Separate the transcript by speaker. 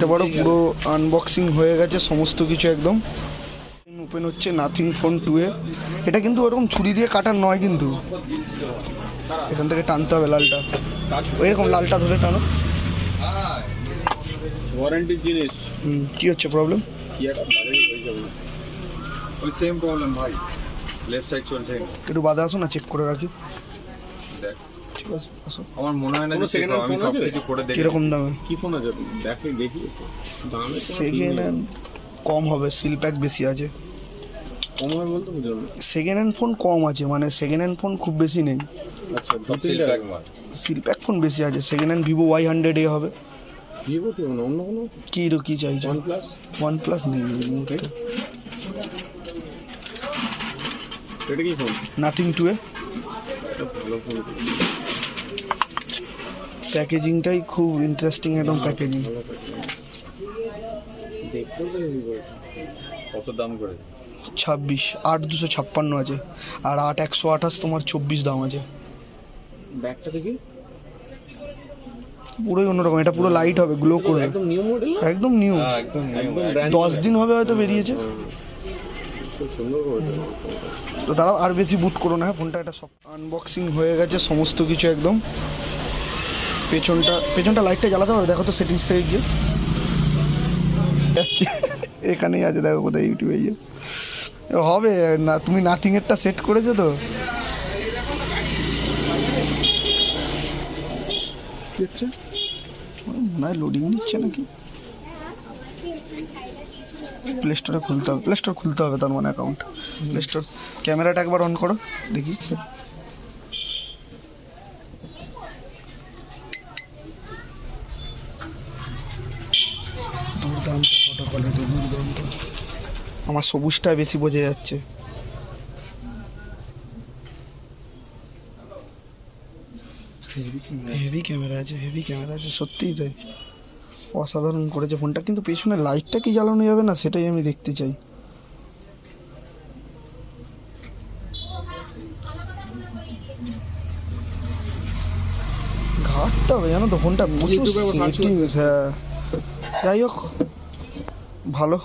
Speaker 1: দেখতে পারো পুরো আনবক্সিং হয়ে গেছে সমস্ত কিছু একদম। ওপেন হচ্ছে নাথিং ফোন টু এ। এটা কিন্তু ওরকম ছুরি দিয়ে কাটার নয় কিন্তু। এখান থেকে টানতে হবে লালটা। এরকম লালটা ধরে টানো।
Speaker 2: ওয়ারেন্টি জিনিস।
Speaker 1: কি হচ্ছে প্রবলেম
Speaker 2: হয়ে ওই সেম প্রবলেম ভাই। লেফট সাইড চলছে।
Speaker 1: একটু বাদে আসো না চেক করে রাখি।
Speaker 2: দেখ।
Speaker 1: ঠিক আছে আসো।
Speaker 2: আমার মনে হয় না যে
Speaker 3: আছে?
Speaker 2: কিছু করে দেখি।
Speaker 1: কীরকম দামে?
Speaker 3: কি ফোন আছে? দেখে দেখি। দামে
Speaker 1: সেকেন্ড হ্যান্ড কম হবে সিল প্যাক বেশি আছে।
Speaker 3: কম বলতে বুঝলাম
Speaker 1: সেকেন্ড হ্যান্ড ফোন কম আছে মানে সেকেন্ড হ্যান্ড ফোন খুব বেশি নেই।
Speaker 3: আচ্ছা
Speaker 2: seal pack
Speaker 1: seal pack phone বেশি আছে second hand Vivo Y hundred এ হবে।
Speaker 3: ভিভো কি অন্য কোনো?
Speaker 1: কি রো কি চাইছো?
Speaker 3: ওয়ান প্লাস
Speaker 1: ওয়ান প্লাস নেই
Speaker 3: এটা কি ফোন
Speaker 1: নাথিং টু এ।
Speaker 3: এটা ভালো ফোন
Speaker 1: প্যাকেজিংটাই খুব ইন্টারেস্টিং একদম প্যাকেজিং
Speaker 3: দেখতেও তো হেভি করেছে
Speaker 2: কত দাম করে?
Speaker 1: ছাব্বিশ আট দুশো ছাপ্পান্ন আছে। আর আট একশো আঠাশ তোমার চব্বিশ দাম আছে।
Speaker 3: ব্যাগটা দেখি।
Speaker 1: পুরোই অন্যরকম এটা পুরো লাইট হবে গ্লো করবে।
Speaker 3: একদম নিউ মডেল
Speaker 1: একদম নিউ
Speaker 2: হ্যাঁ একদম
Speaker 1: দশ দিন হবে হয়তো বেরিয়েছে। তো দাঁড়াও আর বেশি বুট করো না হ্যাঁ, ফোনটা এটা সব আনবক্সিং হয়ে গেছে সমস্ত কিছু একদম। পেছনটা পেছনটা লাইটটা জ্বালাতে পারো দেখো তো সেটিংস থেকে গিয়ে। যাচ্ছে এখানেই আছে দেখো কোথায় ইউটিউবে গিয়ে। হবে না তুমি নাথিংয়েরটা সেট করেছ তো? কি হচ্ছে? না লোডিং নিচ্ছে নাকি? প্লে স্টোরে খুলতে হবে প্লে স্টোর খুলতে হবে তার মানে অ্যাকাউন্ট প্লে স্টোর ক্যামেরাটা একবার অন করো, দেখি। আমার সবুজটা বেশি বোঝা যাচ্ছে। হেভি ক্যামেরা আছে হেভি ক্যামেরা আছে, সত্যিই তাই। অসাধারণ করেছে ফোনটা। কিন্তু পেছনে লাইটটা কি জ্বালানো যাবে না সেটাই আমি দেখতে চাই। ঘাটতে হবে জানো তো ফোনটা প্রচুর সেটিংস হ্যাঁ। যাই হোক ভালো।